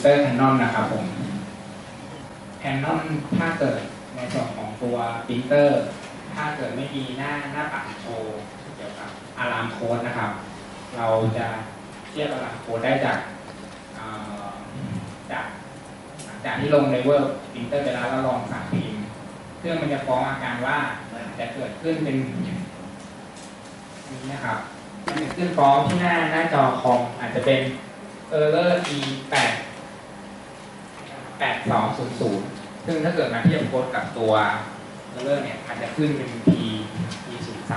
เตอร์แคนนอนนะครับผมแคนนอนถ้าเกิดในส่วนของตัวปรินเตอร์ถ้าเกิดไม่มีหน้าหน้าปัดโชว์เกี่ยวกับอะลามโค้ดนะครับ เราจะเทียบอะลามโค้ดได้จากจากหลังจากที่ลงในเวิร์ปรินเตอร์ไปแล้วแล้วลองสั่งพิมพ์เครื่องมันจะฟ้องอาการว่าจะเกิดขึ้นเป็นนี้นะครับมันจะขึ้นฟ้องที่หน้าหน้าจอคอมอาจจะเป็น error e 8 8200 ซึ่งถ้าเกิดมาเทียบโค้ดกับตัว error เนี่ยมันจะขึ้นเป็น p p 0 3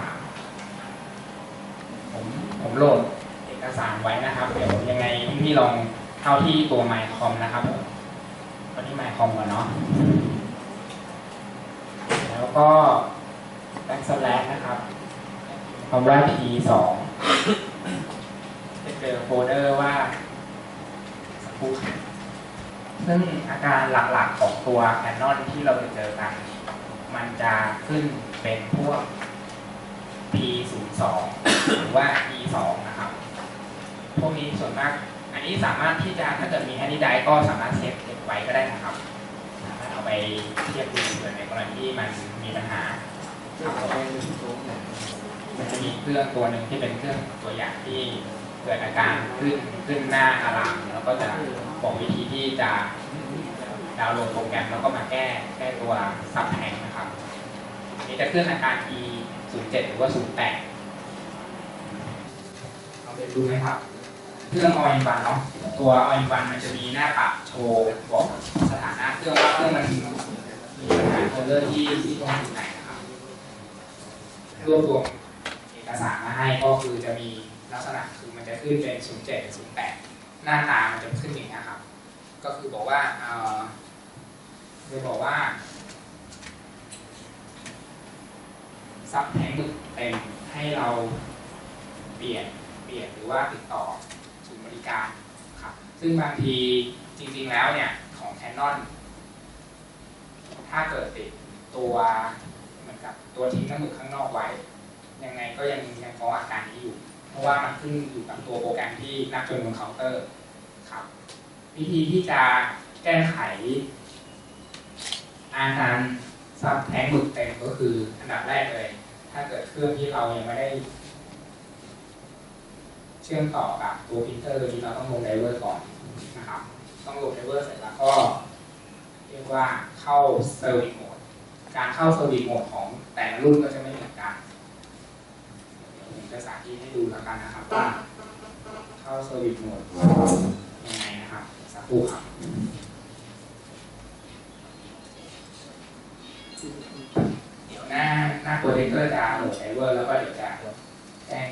ผมผมโหลดเอกสารไว้นะครับ เดี๋ยวยังไงพี่ลองเข้าที่ตัว mycom นะครับผมวันนี้ mycom ก่อนเนาะแล้วก็ backslash นะครับคำว่า p 2 จะเจอโฟลเดอร์ว่าสักครู่ ซึ่งอาการหลักๆของตัว Canon ที่เราจะเจอกัน มันจะขึ้นเป็นพวก p 0 2 หรือว่า e 2 นะครับ พวกนี้ส่วนมาก อันนี้สามารถที่จะถ้าเกิดมีแฮนดี้ไดก็สามารถเซฟเก็บไว้ก็ได้นะครับ สามารถเอาไปเทียบดูเผื่อในกรณีที่มันมีปัญหามันจะมีเครื่องตัวหนึ่งที่เป็นเครื่องตัวอย่างที่ เกิดอาการขึ้นขึ้นหน้าอะลามแล้วก็จะบอกวิธีที่จะดาวน์โหลดโปรแกรมแล้วก็มาแก้แก้ตัวซับแทงนะครับอันนี้จะขึ้นอาการ e 0 7หรือว่า 0 8เอาไปดูไหมครับเครื่อง all in one เนาะตัว all in one มันจะมีหน้าปัดโชว์บอกสถานะเครื่องว่าเครื่องมันมีปัญหาเทอร์เลอร์ที่ที่ตรงจุดไหนนะครับรวบรวมเอกสารมาให้ก็คือจะมี ลักษณะคือมันจะขึ้นเป็น 07 08 หน้าตามันจะขึ้นอย่างนี้ครับ ก็คือบอกว่าเออจะบอกว่าซับแทงหมึกเต็มให้เราเปลี่ยนเปลี่ยนหรือว่าติดต่อศูนย์บริการครับ ซึ่งบางทีจริงๆแล้วเนี่ยของ Canon ถ้าเกิดติดตัวเหมือนกับตัวทิ้งน้ำหมึกข้างนอกไว้ ยังไงก็ยังยังฟ้องอาการนี้อยู่ เพราะว่ามันขึ้นอยู่กับตัวโปรแกรมที่นับจนบนเคาน์เตอร์ครับ วิธีที่จะแก้ไข อาการซับแทงหมึกเต็มก็คืออันดับแรกเลย ถ้าเกิดเครื่องที่เรายังไม่ได้ เชื่อมต่อกับตัวพิมพ์เตอร์นี้เราต้องลงไดเวอร์ก่อนนะครับ ต้องลงไดเวอร์เสร็จแล้วก็เรียกว่าเข้าเซอร์วิสโหมด การเข้าเซอร์วิสโหมดของแต่ละรุ่นก็จะไม่เหมือนกัน เดี๋ยวผมจะสาธิตให้ ดูแล้วกันนะครับว่าเข้าเซอร์วิสโหมดยังไงนะครับสักครู่ครับเดี๋ยวหน้าหน้าโปรเจคเตอร์จะโหลดไดเวอร์แล้วก็เดี๋ยวจะแจ้ง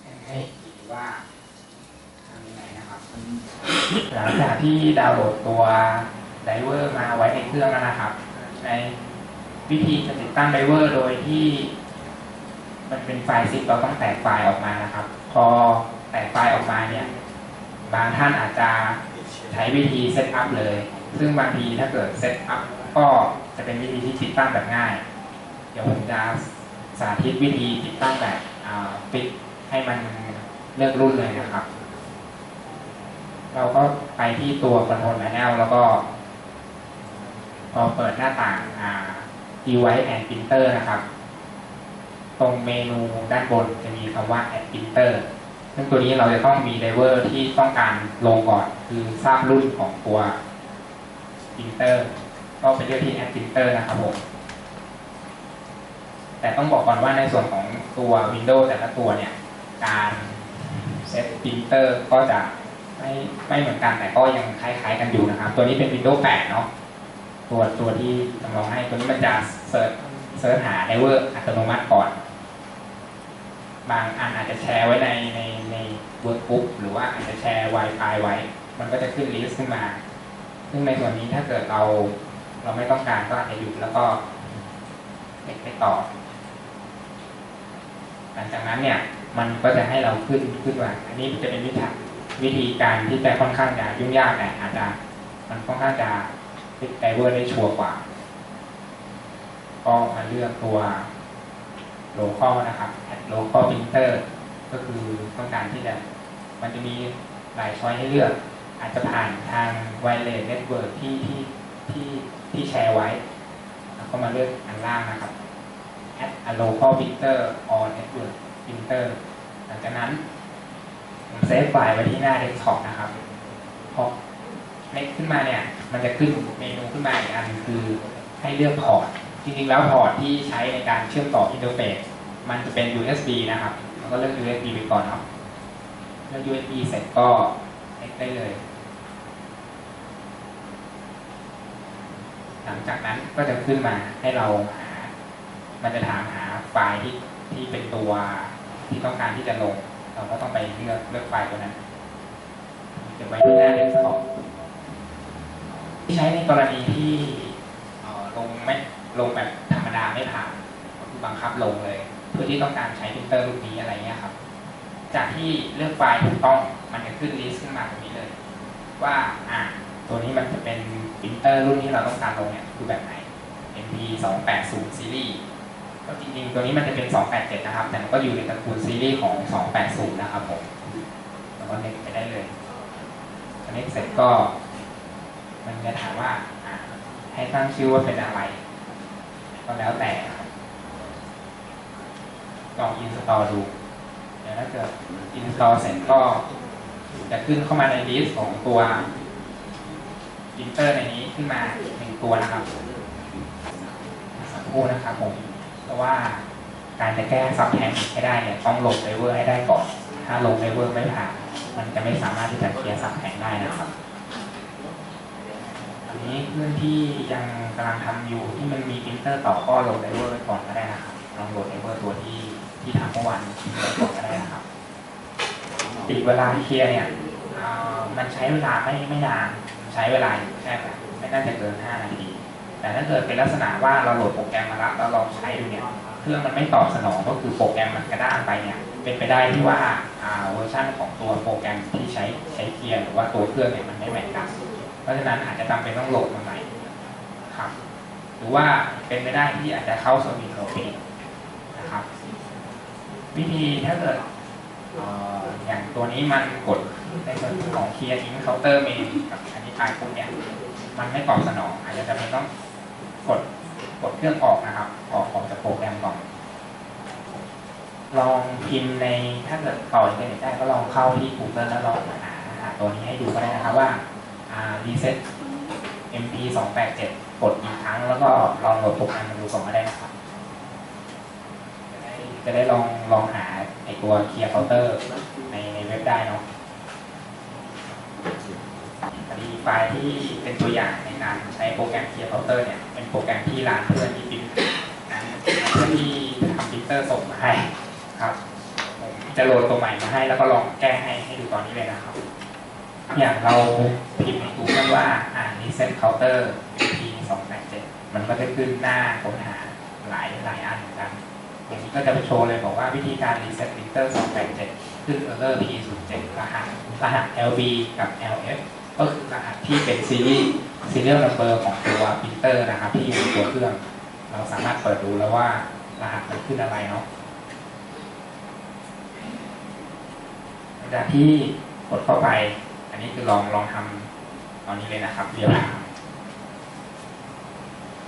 แจ้งให้อีกทีว่าทำยังไงนะครับหลังจากที่ดาวน์โหลดตัวไดเวอร์มาไว้ในเครื่องแล้วนะครับ ในวิธีจะติดตั้งไดเวอร์โดยที่ มันเป็นไฟล์ซิปเราต้องแตกไฟล์ออกมานะครับ พอแตกไฟล์ออกมาเนี่ย บางท่านอาจจะใช้วิธีเซตอัพเลย ซึ่งบางทีถ้าเกิดเซตอัพก็จะเป็นวิธีที่ติดตั้งแบบง่าย เดี๋ยวผมจะสาธิตวิธีติดตั้งแบบปิดให้มันเลือกรุ่นเลยนะครับ เราก็ไปที่ตัว Control Panel แล้วก็ พอเปิดหน้าต่างอ่า Device and Printer นะครับ ตรงเมนูด้านบนจะมีคำว่า Add Printer ซึ่งตัวนี้เราจะต้องมีไดเวอร์ที่ต้องการลงก่อน คือทราบรุ่นของตัว Printer ก็ไปเลือกที่ Add Printer นะครับผมแต่ต้องบอกก่อนว่าในส่วนของตัว Windows แต่ละตัวเนี่ย การเซต Printer ก็จะไม่ไม่เหมือนกันแต่ก็ยังคล้ายๆกันอยู่นะครับ ตัวนี้เป็น Windows 8 เนาะตัวตัวที่จำลองให้ตัวนี้มันจะเสิร์ชเสิร์ชหาไดเวอร์อัตโนมัติก่อน บางอันอาจจะแชร์ไว้ในในในเวิร์กบุ๊กหรือว่าอาจจะแชร์ Wi-Fi ไว้ มันก็จะขึ้นลิสต์ขึ้นมา ซึ่งในส่วนนี้ถ้าเกิดเราเราไม่ต้องการก็อาจจะหยุดแล้วก็ไปต่อ หลังจากนั้นเนี่ยมันก็จะให้เราขึ้นขึ้นมาอันนี้จะเป็นวิธีวิธีการที่จะค่อนข้างจะยุ่งยากแต่อาจจะมันค่อนข้างจะไดเวอร์ได้ชัวร์กว่า ก็มาเลือกตัว local นะครับ add local printer ก็คือต้องการที่จะมันจะมีหลายช้อยให้เลือก อาจจะผ่านทาง wireless network ที่ที่ที่ที่แชร์ไว้ แล้วก็มาเลือกอันล่างนะครับ add a local printer or network printer หลังจากนั้นผมเซฟไฟล์ไว้ที่หน้า desktop นะครับพอเล็กขึ้นมาเนี่ย มันจะขึ้นเมนูขึ้นมาอีกอันคือให้เลือกพอร์ต จริงๆแล้วพอร์ตที่ใช้ในการเชื่อมต่ออินเทอร์เฟซมันจะเป็น USB นะครับแล้วก็เลือก USB ไปก่อนเนาะเลือก USB เสร็จก็เล็กได้เลย หลังจากนั้นก็จะขึ้นมาให้เราหา มันจะถามหาไฟล์ที่ที่เป็นตัวที่ต้องการที่จะลง เราก็ต้องไปเลือกเลือกไฟล์ตัวนั้นจะไว้ที่หน้าเดสก์ท็อปที่ใช้ในกรณีที่ลงไม่ ลงแบบธรรมดาไม่ผ่านคือบังคับลงเลย เพื่อที่ต้องการใช้พิมพ์เตอร์รุ่นนี้อะไรเงี้ยครับ จากที่เลือกไฟล์ถูกต้องมันจะขึ้นลิสต์ขึ้นมาตรงนี้เลย ว่าอะตัวนี้มันจะเป็นปรินเตอร์รุ่นที่เราต้องการลงเนี่ยคือแบบไหน MP 2 8 0ซีรีส์ก็จริงๆ ตัวนี้มันจะเป็น 287 นะครับ แต่มันก็อยู่ในตระกูลซีรีส์ของ 280 นะครับผม แล้วก็เน็กไปได้เลยอันนี้เสร็จก็ มันจะถามว่าให้ตั้งชื่อว่าเป็นอะไร ก็แล้วแต่ลองอินสตอลดูเดี๋ยวถ้าเกิดอินสตอลเสร็จก็จะขึ้นเข้ามาในลิสต์ของตัวปรินเตอร์ในนี้ขึ้นมาหนึ่งตัวนะครับสักครู่นะครับผมเพราะว่าการจะแก้ซับแทงให้ได้เนี่ยต้องลงไดเวอร์ให้ได้ก่อน ถ้าลงไดเวอร์ไม่ผ่านมันจะไม่สามารถที่จะเคลียร์ซับแทงได้นะครับ นนี้เพื่อนที่ยังกำลังทำอยู่ที่มันมีปรินเตอร์ต่อก็โหลดไดเวอร์ไว้ก่อนก็ได้นะครับลองโหลดไดเวอร์ตัวที่ที่ทำเมื่อวานไว้ก่อนก็ได้นะครับติเวลาเคลียร์เนี่ยอ่ามันใช้เวลาไม่ไม่นานใช้เวลาอยู่แค่แบบไม่น่าจะเกิน5นาทีแต่ถ้าเกิดเป็นลักษณะว่าเราโหลดโปรแกรมมาแล้วแล้วลองใช้ดูเนี่ยเครื่องมันไม่ตอบสนองก็คือโปรแกรมมันกระด้างไปเนี่ยเป็นไปได้ที่ว่าอ่าเวอร์ชันของตัวโปรแกรมที่ใช้ใช้เคลียร์หรือว่าตัวเครื่องเนี่ยมันไม่แมทกัน เพราะฉะนั้นอาจจะจำเป็นต้องโหลดมาใหม่ครับ หรือว่าเป็นไปได้ที่อาจจะเข้าสวิตช์โหลเองนะครับ วิธีถ้าเกิดออย่างตัวนี้มันกดในส่วนของเคลียร์อินเคาน์เตอร์เมนกับอันนี้ไปปุ๊บเนี่ยมันไม่ตอบสนอง อาจจะจำเป็นต้องกดกดเครื่องออกนะครับ ออกออกจากโปรแกรมก่อนลองพิมพ์ในถ้าเกิดต่ออินเทอร์เน็ตได้ก็ลองเข้าที่ Google แล้วลองหาตัวนี้ให้ดูก็ได้นะครับว่า อ่า reset mp 2 8 7กดอีกครั้ง แล้วก็ลองโหลดโปรแกรมมาดูก่อนก็ได้นะครับ จะได้จะได้ลองลองหาไอตัวเคลียร์เคาน์เตอร์ในในเว็บได้เนาะพอดีไฟล์ที่เป็นตัวอย่างในการใช้โปรแกรมเคลียร์เคาน์เตอร์เนี่ย เป็นโปรแกรมที่ร้านเพื่อนที่พิมพ์นเพื่อนที่ทำพิมพ์เตอร์ส่งมาให้ครับ ผมจะโหลดตัวใหม่มาให้แล้วก็ลองแก้ให้ให้ดูตอนนี้เลยนะครับ อย่างเราพิมพ์ใน Google ว่าอ่าน reset counter p 2 8 7มันก็จะขึ้นหน้าค้นหาหลายหลายอันเหมือนกันอย่างนี้ก็จะไปโชว์เลยบอกว่าวิธีการ reset printer 287ขึ้น error p 0 7รหัสรหัส lb กับ lf ก็คือรหัสที่เป็นซีรีส์ serial number ของตัวปรินเตอร์นะครับ ที่อยู่ในตัวเครื่อง เราสามารถเปิดดูแล้วว่ารหัสมันขึ้นอะไรเนาะหลังจากที่กดเข้าไป อันนี้คือลองลองทำตอนนี้เลยนะครับเดี๋ยว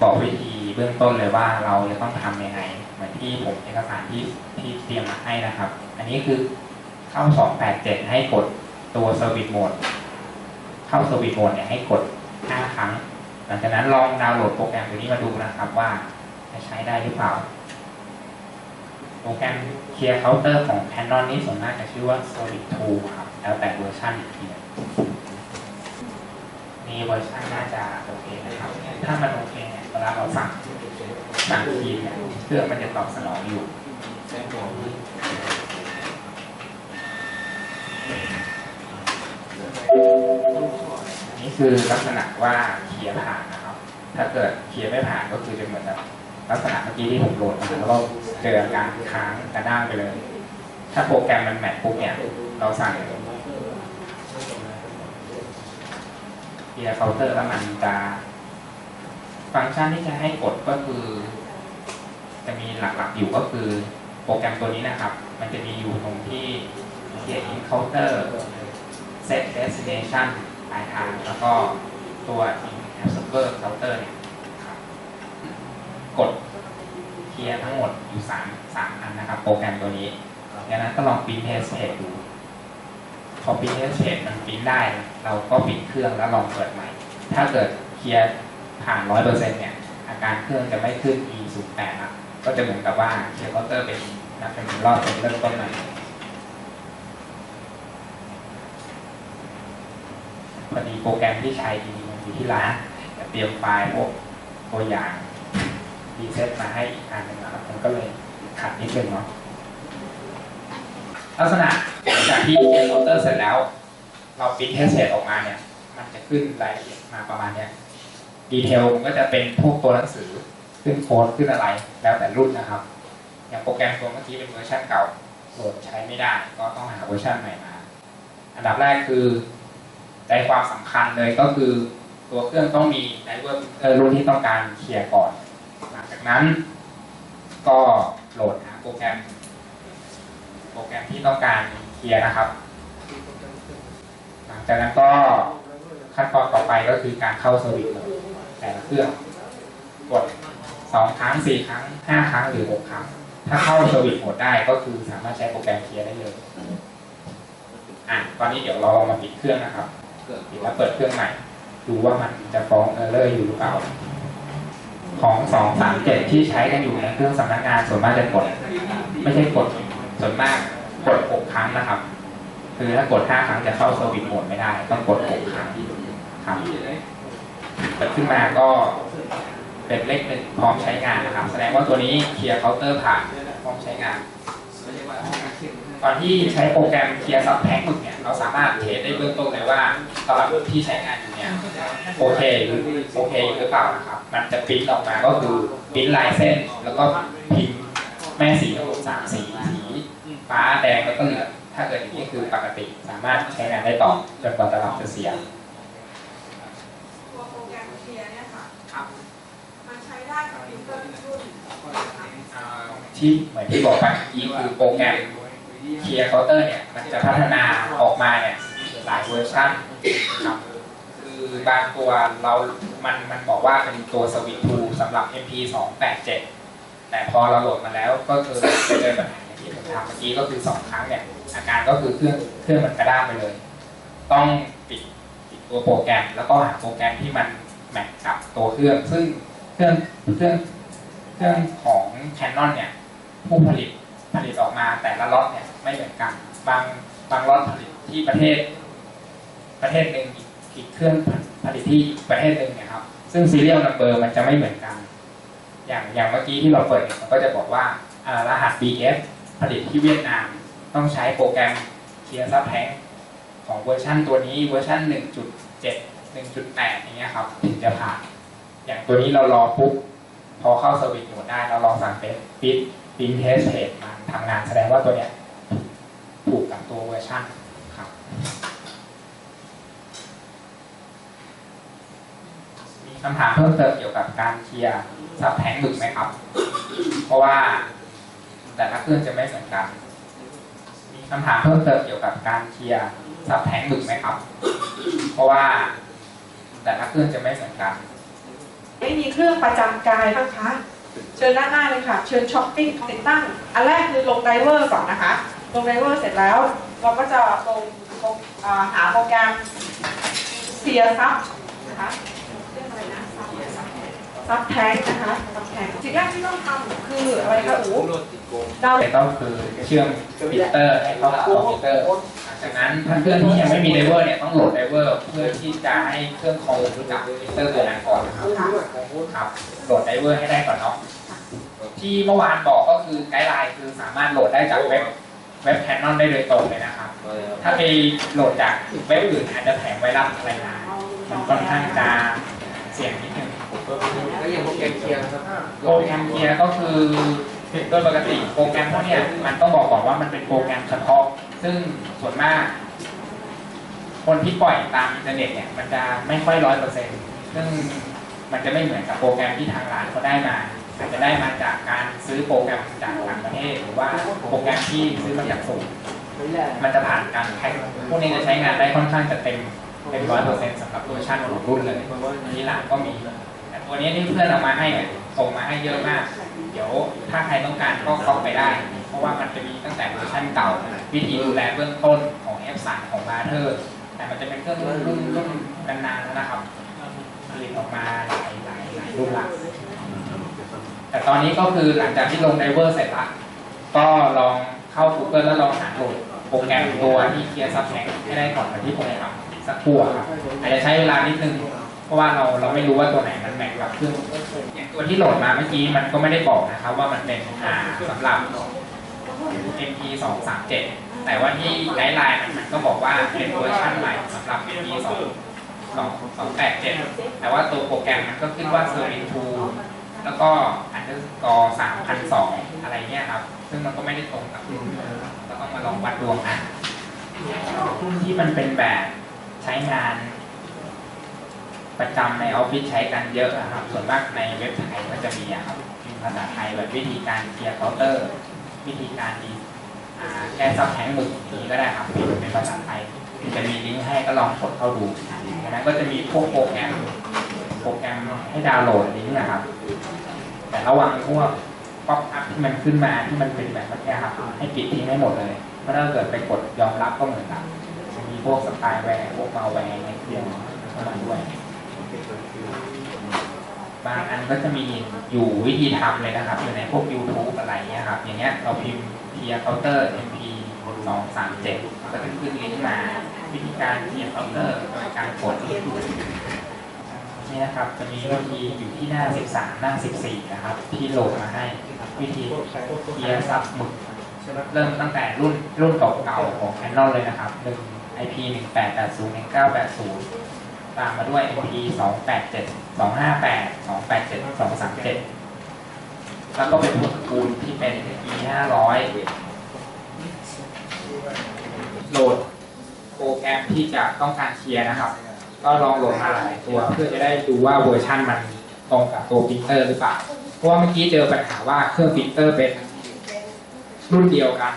บอกวิธีเบื้องต้นเลยว่าเราจะต้องทำยังไงเหมือนที่ผมเอกสารที่ที่เตรียมมาให้นะครับ อันนี้คือเข้า 287 ให้กดตัว Service Mode เข้า Service Mode เนี่ยให้กด 5 ครั้ง หลังจากนั้นลองดาวน์โหลดโปรแกรมตัวนี้มาดูนะครับว่าจะใช้ได้หรือเปล่า โปรแกรม Clear Counter ของ Canon นี้ส่วนมากจะชื่อว่า Solid 2ครับ แล้วแต่เวอร์ชันอีกทีหนึ่ง มีเวอร์ชันน่าจะโอเคนะครับ ถ้ามันโอเคเนี่ยเวลาเราสั่งสั่งทีเนี่ยเครื่องมันจะตอบสนองอยู่นี่คือลักษณะว่าเคลียร์ผ่านนะครับ ถ้าเกิดเคลียร์ไม่ผ่านก็คือจะเหมือนแบบลักษณะเมื่อกี้ที่ผมโหลดมาแล้วก็เจออาการค้างกระด้างไปเลย ถ้าโปรแกรมมันแมทปุ๊บเนี่ยเราสั่งเค ลียร์เคาน์เตอร์แล้วมันจะฟังก์ชันที่จะให้กดก็คือ จะมีหลักๆอยู่ก็คือ โปรแกรมตัวนี้นะครับ มันจะมีอยู่ตรงที่เขียน encounter set destination ปลายทางแล้วก็ตัว observer counter เนี่ยกดเคลียร์ทั้งหมดอยู่สามสามอันนะครับ โปรแกรมตัวนี้ดังนั้นก็ลองปริ้น test page ดูพอปริ้น test page มันปริ้นได้ เราก็ปิดเครื่องแล้วลองเปิดใหม่ ถ้าเกิดเคลียร์ผ่านร้อยเปอร์เซ็นต์เนี่ย อาการเครื่องจะไม่ขึ้น e 0 8ละก็จะเหมือนกับว่าเคลียร์เคาน์เตอร์เป็นนับเป็นรอบเป็นเริ่มต้นใหม่พอดีโปรแกรมที่ใช้จริงๆมันอยู่ที่ร้านแต่เตรียมไฟล์พวกตัวอย่างดีเซตมาให้อีกอันหนึ่งนะครับมันก็เลยขัดนิดนึงเนาะลักษณะหลังจากที่เคลียร์เคาน์เตอร์เสร็จแล้ว เราปริ้นเทสเสร็จออกมาเนี่ย มันจะขึ้นรายละเอียดมาประมาณเนี้ยดีเทลมันก็จะเป็นพวกตัวหนังสือขึ้นโค้ดขึ้นอะไรแล้วแต่รุ่นนะครับ อย่างโปรแกรมตัวเมื่อกี้เป็นเวอร์ชันเก่าโหลดใช้ไม่ได้ ก็ต้องหาเวอร์ชันใหม่มา อันดับแรกคือใจความสำคัญเลยก็คือตัวเครื่องต้องมีไดเวอร์รุ่นที่ต้องการเคลียร์ก่อน หลังจากนั้น ก็โหลดหาโปรแกรม โปรแกรมที่ต้องการเคลียร์นะครับ จากนั้นก็ขั้นตอนต่อไปก็คือการเข้าสวิตช์โดแต่ละเครื่องกดสองครั้งสี่ครั้งห้าครั้งหรือหกครั้ง ถ้าเข้าสวิตช์หมดได้ก็คือสามารถใช้โปรแกรมเคลียร์ได้เลยอะตอนนี้เดี๋ยวเรามาปิดเครื่องนะครับปิดแล้วเปิดเครื่องใหม่ดูว่ามันจะฟ้องเออร์เลอร์อยู่หรือเปล่า ของสองสามเจ็ดที่ใช้กันอยู่ในเครื่องสำนักงานส่วนมากจะกด ไม่ใช่กดส่วนมากกดหกครั้งนะครับ คือถ้ากดห้าครั้งจะเข้าสวิตช์โหมดไม่ได้ ต้องกดหกครั้งครับเปิดขึ้นมาก็เป็นเลขหนึ่งพร้อมใช้งานนะครับ แสดงว่าตัวนี้เคลียร์เคาน์เตอร์ผ่านพร้อมใช้งานตอนที่ใช้โปรแกรมเคลียร์ซับแพ็กหมึกเนี่ยเราสามารถเทสได้เบื้องต้นเลยว่าตลับที่ใช้งานอยู่เนี่ยโอเคหรือโอเคหรือเปล่านะครับ มันจะปริ้นออกมาก็คือปริ้นลายเส้น แล้วก็พิมพ์แม่สีทั้งหมดสามสีสีฟ้าแดงแล้วก็เหลือง ถ้าเกิดอย่างนี้คือปกติสามารถใช้งานได้ต่อจนกว่าตลับจะเสียตัวโปรแกรมเคลียร์เนี่ยค่ะครับมันใช้ได้กับปรินเตอร์ทุกรุ่นนะคะที่เหมือนที่บอกไปเมื่อกี้คือโปรแกรมเคลียร์เคาน์เตอร์เนี่ยมันจะพัฒนาออกมาเนี่ยหลายเวอร์ชันครับคือบางตัวเรา มันมันบอกว่าเป็นตัวสวิตทูสำหรับ MP 2 8 7แต่พอเราโหลดมาแล้วก็คือไปเจอปัญหาอย่าง ทำเมื่อกี้ก็คือสองครั้งเนี่ยอาการก็คือเครื่องเครื่องมันกระด้างไปเลย ต้องปิดปิดตัวโปรแกรม แล้วก็หาโปรแกรมที่มันแมทกับตัวเครื่อง ซึ่งเครื่องเครื่องเครื่องของ Canon เนี่ยผู้ผลิตผลิตออกมาแต่ละล็อตเนี่ยไม่เหมือนกัน บางบางล็อตผลิตที่ประเทศ ประเทศหนึ่งอีกเครื่องผลิตที่ประเทศหนึ่งเนี่ยครับซึ่งซีเรียลนัมเบอร์มันจะไม่เหมือนกัน อย่างอย่างเมื่อกี้ที่เราเปิดเนี่ยมันก็จะบอกว่าอ่ารหัส BF ผลิตที่เวียดนามต้องใช้โปรแกรมเคลียร์ซับแพงของเวอร์ชันตัวนี้เวอร์ชัน1.7 1.8อย่างเงี้ยครับถึงจะผ่านอย่างตัวนี้เรารอปุ๊บพอเข้าสวิตช์โหมดได้เราลองสั่งเป็นปิดปินเทสเพจมันทำงานแสดงว่าตัวเนี้ยถูกกับตัวเวอร์ชันครับมีคำถามเพิ่มเติมเกี่ยวกับการเคลียร์ซับแทงหมึกไหมครับ เพราะว่า แต่ละเครื่องจะไม่เหมือนกัน มีคำถามเพิ่มเติมเกี่ยวกับการเคลียร์ซับแทงหมึกไหมครับ เพราะว่าแต่ละเครื่องจะไม่เหมือนกัน ไม่มีเครื่องประจำกายนะคะ เชิญด้านหน้าเลยค่ะ เชิญช้อปปิ้งติดตั้ง อันแรกคือลงไดเวอร์ก่อนนะคะ ลงไดเวอร์เสร็จแล้ว เราก็จะลงลงอ่าหาโปรแกรมเสียซับนะคะเรื่องอะไรนะซับแทงนะคะซับแทงสิ่งแรกที่ต้องทำคืออะไรคะอู ดาวน์ก็คือเชื่อมมิเตอร์ให้เข้ากับคอมพิวเตอร์หลังจากนั้นถ้าเครื่องที่ยังไม่มีไดเวอร์เนี่ยต้องโหลดไดเวอร์เพื่อที่จะให้เครื่องคอมรู้จักมิเตอร์ตัวนั้นก่อนนะครับครับโหลดไดเวอร์ให้ได้ก่อนเนาะที่เมื่อวานบอกก็คือไกด์ไลน์คือสามารถโหลดได้จากเว็บเว็บแคนนอนได้โดยตรงเลยนะครับ ถ้าไปโหลดจากเว็บอื่นอาจจะแถมไวรัสอะไรมามันค่อนข้างจะเสี่ยงนิดนึงแล้วอย่างโปรแกรมเคลียร์นะครับโปรแกรมเคลียร์ก็คือ โดยปกติโปรแกรมพวกนี้มันต้องบอกก่อนว่ามันเป็นโปรแกรมเฉพาะ ซึ่งส่วนมาก คนที่ปล่อยตามอินเทอร์เน็ตเนี่ยมันจะไม่ค่อยร้อยเปอร์เซ็นต์ซึ่งมันจะไม่เหมือนกับโปรแกรมที่ทางร้านเขาได้มาอาจจะได้มาจากการซื้อโปรแกรมจากต่างประเทศหรือว่าโปรแกรมที่ซื้อมาจากศูนย์มันจะผ่านการแพ็คพวกนี้จะใช้งานได้ค่อนข้างจะเต็มเต็มร้อยเปอร์เซ็นต์สำหรับเวอร์ชันของรุ่นเลยทีหลังก็มี แต่ตัวนี้ที่เพื่อนเอามาให้เนี่ยส่งมาให้เยอะมาก เดี๋ยวถ้าใครต้องการก็เข้าไปได้ เพราะว่ามันจะมีตั้งแต่เวอร์ชันเก่า วิธีดูแลเบื้องต้นของ F3 ของบาร์เทอร์แต่มันจะเป็นเครื่องรุ่นรุ่นรุ่นนานๆแล้วนะครับผลิตออกมาหลายหลายหลายรุ่นละแต่ตอนนี้ก็คือหลังจากที่ลงไดเวอร์เสร็จละก็ลองเข้า Google แล้วลองหาโหลดโปรแกรมตัวที่เคลียร์ซับแทงให้ได้ก่อนเหมือนที่ผมทำสักครู่อะครับอาจจะใช้เวลานิดนึง เพราะว่าเราเราไม่รู้ว่าตัวไหนมัน แมทกับเครื่องอย่างตัวที่โหลดมาเมื่อกี้มันก็ไม่ได้บอกนะครับว่ามันเป็นอ่าสำหรับ MP 2 3 7แต่ว่าที่ไกด์ไลน์มันก็บอกว่าเป็นเวอร์ชันใหม่สำหรับ MP 2 2 2 8 7แต่ว่าตัวโปรแกรมมันก็ขึ้นว่า Serving to แล้วก็ underscore 3,002อะไรเงี้ยครับ ซึ่งมันก็ไม่ได้ตรงกับรุ่นก็ต้องมาลองวัดดวงอะรุ่นที่มันเป็นแบบใช้งาน ประจำในออฟฟิศใช้กันเยอะครับ ส่วนมากในเว็บไทยก็จะมีครับมีภาษาไทยแบบวิธีการเคลียร์เคาน์เตอร์ วิธีการดีอ่าแก้ซับแทงหมึกนี้ก็ได้ครับเป็นภาษาไทยจะมีลิงก์ให้ก็ลองกดเข้าดูจากนั้นก็จะมีพวกโปรแกรมโปรแกรมให้ดาวน์โหลดลิงก์นะครับ แต่ระวังพวกป๊อปอัพที่มันขึ้นมาที่มันเป็นแบบเมื่อกี้ครับให้ปิดทิ้งให้หมดเลยเพราะถ้าเกิดไปกดยอมรับก็เหมือนกับมีพวกสปายแวร์พวกมาแวร์ในเครื่องเข้ามาด้วย บางอันก็จะมีอยู่วิธีทำเลยนะครับ อยู่ในพวก YouTube อะไรเงี้ยครับ อย่างเงี้ยเราพิมพ์ Clear Counter MP 2 3 7ก็จะขึ้นลิงก์มา วิธีการ Clear Counter โดยการกดนี่นะครับ จะมีวิธีอยู่ที่หน้า 13 หน้า 14 นะครับ ที่โหลดมาให้ วิธี Clear ซับหมึกเริ่มตั้งแต่รุ่นรุ่นเก่าๆของ Canon เลยนะครับ1 IP 1880 1980 ตามมาด้วย MP 287 258 287 237 แล้วก็เป็นพวกตระกูลที่เป็น E 500โหลดโปรแกรมที่จะต้องการเคลียร์นะครับ ก็ลองโหลดมาหลายตัวเพื่อจะได้ดูว่าเวอร์ชันมันตรงกับตัวพิมพ์เตอร์หรือเปล่า เพราะว่าเมื่อกี้เจอปัญหาว่าเครื่องพิมพ์เตอร์เป็นรุ่นเดียวกัน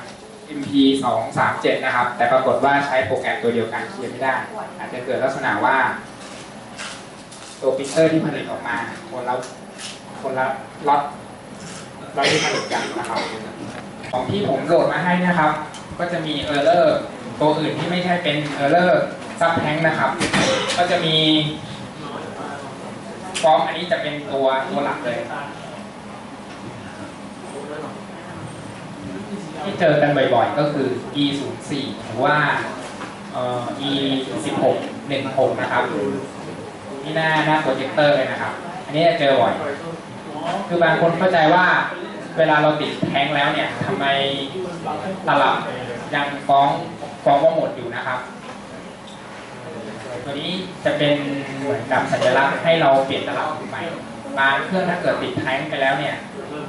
MP 2 3 7 นะครับ แต่ปรากฏว่าใช้โปรแกรมตัวเดียวกันเคลียร์ไม่ได้ อาจจะเกิดลักษณะว่า ตัวปิเตอร์ที่ผลิตออกมา คนละคนละล็อตล็อตที่ผลิตกันนะครับ ของที่ผมโหลดมาให้นะครับ ก็จะมีเออร์เลอร์ตัวอื่นที่ไม่ใช่เป็นเออร์เลอร์ซับแทงนะครับ ก็จะมีฟอร์มอันนี้จะเป็นตัวตัวหลักเลย ที่เจอกันบ่อยๆ ก็คือ e 0 4หรือว่า e 1 6 1 6นะครับ ที่หน้าหน้าโปรเจคเตอร์เลยนะครับ อันนี้จะเจอบ่อย คือบางคนเข้าใจว่าเวลาเราติดแท้งแล้วเนี่ยทำไมตลับยังฟ้องฟ้องว่าหมดอยู่นะครับ ตัวนี้จะเป็นเหมือนกับสัญลักษณ์ให้เราเปลี่ยนตลับใหม่บางเครื่องถ้าเกิดติดแท้งไปแล้วเนี่ย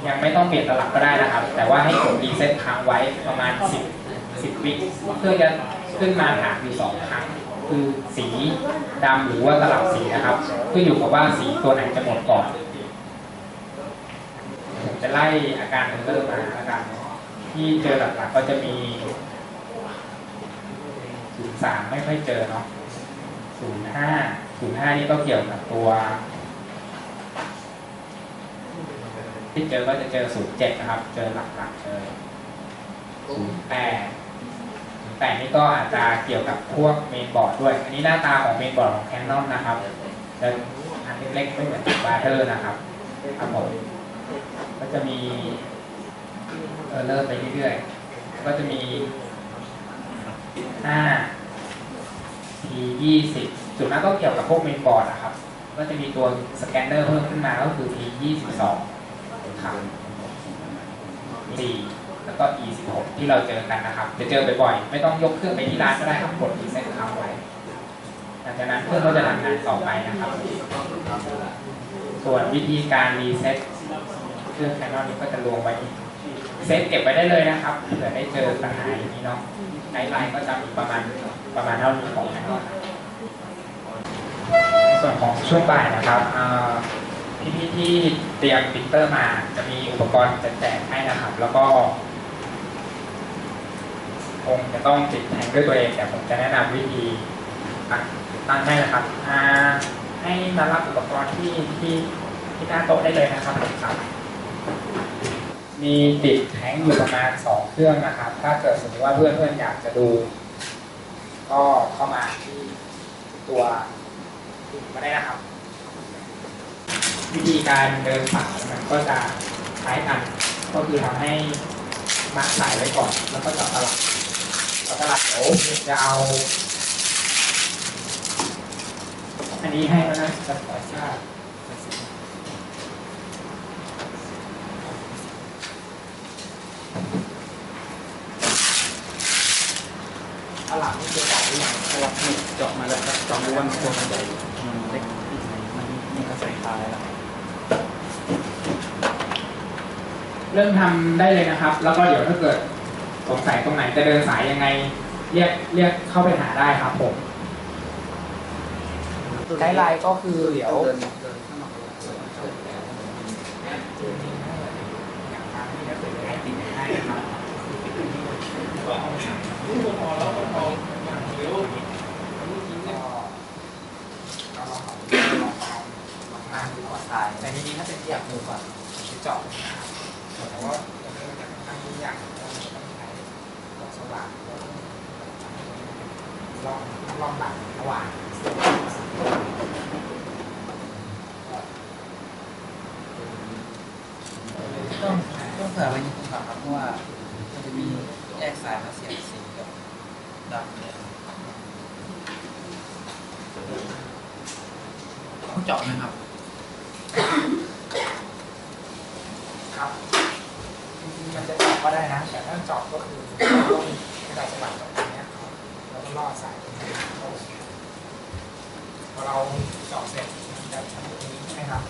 ยังไม่ต้องเปลี่ยนตลับก็ได้นะครับ แต่ว่าให้กดรีเซ็ตค้างไว้ประมาณ 10 10วิเครื่องจะขึ้นมาถามอยู่สองครั้ง คือสีดำหรือว่าตลับสีนะครับขึ้นอยู่กับว่าสีตัวไหนจะหมดก่อนผมจะไล่อาการเริ่มมาแล้วกันที่เจอหลักๆก็จะมี03ไม่ค่อยเจอเนาะ05 05นี่ก็เกี่ยวกับตัว ที่เจอก็จะเจอ07นย์เจ็ดนะครับ เจอหลักๆเจอศูนย์แปด 08 08นี่ก็อาจจะเกี่ยวกับพวกเมนบอร์ดด้วย อันนี้หน้าตาของเมนบอร์ดของ Canon นนะครับจะอันเล็กๆไม่เหมือนบาร์เทอร์นะครับครับผมก็จะมีเออเริ่มไปเรื่อยๆ ก็จะมี5 P 20ส่วนมากก็เกี่ยวกับพวกเมนบอร์ดนะครับ ก็จะมีตัวสแกนเนอร์เพิ่มขึ้นมาก็คือ P 22ครับ4 แล้วก็ E 16 ที่เราเจอกันนะครับจะเจอบ่อยๆไม่ต้องยกเครื่องไปที่ร้านก็ได้ครับกดรีเซ็ตค้างไว้หลังจากนั้นเครื่องก็จะทำงานต่อไปนะครับ ส่วนวิธีการรีเซ็ตเครื่องแคนนอนนี้ก็จะรวมไว้เซตเก็บไว้ได้เลยนะครับเผื่อได้เจอปัญหาอย่างนี้เนาะไกด์ไลน์ก็จะมีประมาณประมาณเท่านี้ของแคนนอนในส่วนของช่วงบ่ายนะครับพี่ๆที่เตรียมปรินเตอร์มาจะมีอุปกรณ์แจกให้นะครับ แล้วก็ คงจะต้องติดแทงด้วยตัวเองแต่ผมจะแนะนำวิธีตั้งให้นะครับให้มารับอุปกรณ์ที่ที่ที่หน้าโต๊ะได้เลยนะครับผมครับมีติดแทงอยู่ประมาณสองเครื่องนะครับ ถ้าเกิดสมมติว่าเพื่อนๆอยากจะดู ก็เข้ามาที่ตัวมาได้นะครับ วิธีการเดินสายมันก็จะคล้ายกัน ก็คือทำให้มัดสายไว้ก่อน แล้วก็จับตลับ ตลับเดี๋ยวจะเอา อันนี้ให้แล้วนะจะขอทราบตลับนี่จะต่อหรือยังสลับนี่เจาะมาแล้วครับเจาะม้วนตัวมันใหญ่มันเล็กนี่มันนี่ก็ใส่ท้ายแล้วเริ่มทำได้เลยนะครับ แล้วก็เดี๋ยวถ้าเกิด สงสัยตรงไหนจะเดินสายยังไง เรียกเรียกเข้าไปหาได้ครับผมไกด์ไลน์ก็คือเดี๋ยวเดินเดินข้างนอกอย่างทางที่จะเป็นไอติมให้นะครับก็ลองเอาลองเอาลองมาดูก่อนสายแต่จริงๆถ้าเป็นที่อยากดูก่อนจะเจาะนะครับแต่ว่าตรงนี้มันจะค่อนข้างยุ่งยากเพราะมันต้องใช้ดอกสว่างล องลองหลังระหว่างต้องต้องเผื่อไว้นิดนึงก่อนครับเพราะว่ามันจะมีแยกสายมาเสียบสีกับดำเนี่ยต้องเจาะนะครับจริงๆมันจะเจาะก็ได้นะ แต่ถ้าเจาะก็คือต้องกระดาษสว่างตรงนี้ครับแล่อสายตรงนี้เข้าพอเราเจาะเสร็จจะทำตรงนี้ใช่ไหมครับ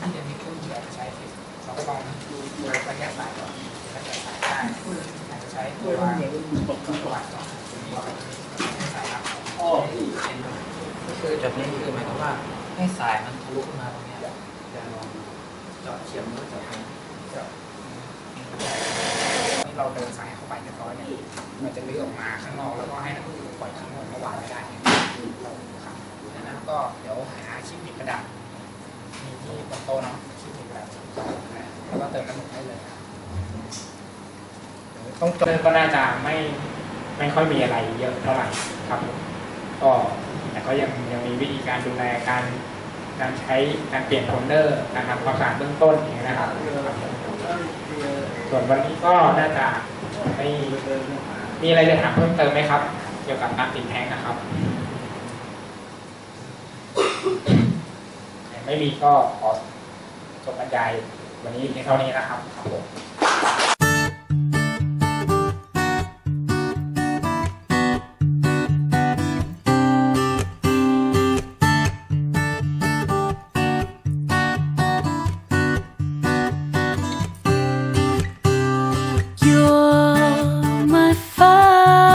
ที่จะมีเครื่องเจือใช้เราก็ลองดูดูระยะสายก่อนถ้าเกิดสายได้อาจจะใช้ตัวสว่างเจาะตรงนี้ให้สายรับก็คือแบบนี้คือหมายความว่าให้สายมันทะลุขึ้นมาตรงเนี้ยจะลองเจาะเฉียมหรือเจาะตรงที่เราเดินสายเข้าไปเรียบร้อยเนี่ยมันจะเลื้อยออกมาข้างนอกแล้วก็ให้นักดื่ม ปล่อยข้างนอกเมื่อวานไม่ได้ครับดังนั้นก็เดี๋ยวหาชิ้นผิดกระดาษมีที่บนโต๊ะเนาะชิ้นผิดกระดาษแล้วก็เติมน้ำมันได้เลยครับต้องจบก็น่าจะไม่ไม่ค่อยมีอะไรเยอะเท่าไหร่ครับผมก็แต่ก็ยังยังมีวิธีการดูแลการการใช้การเปลี่ยนโทนเนอร์การทำความสะอาดเบื้องต้นอย่างนี้ยนะครับครับผมส่วนวันนี้ก็น่าจะไม่มีอะไรจะถามเพิ่มเติมไหมครับเกี่ยวกับการติดแท้งนะครับ ไม่มีก็ขอจบบรรยายวันนี้เพียงเท่านี้นะครับครับผม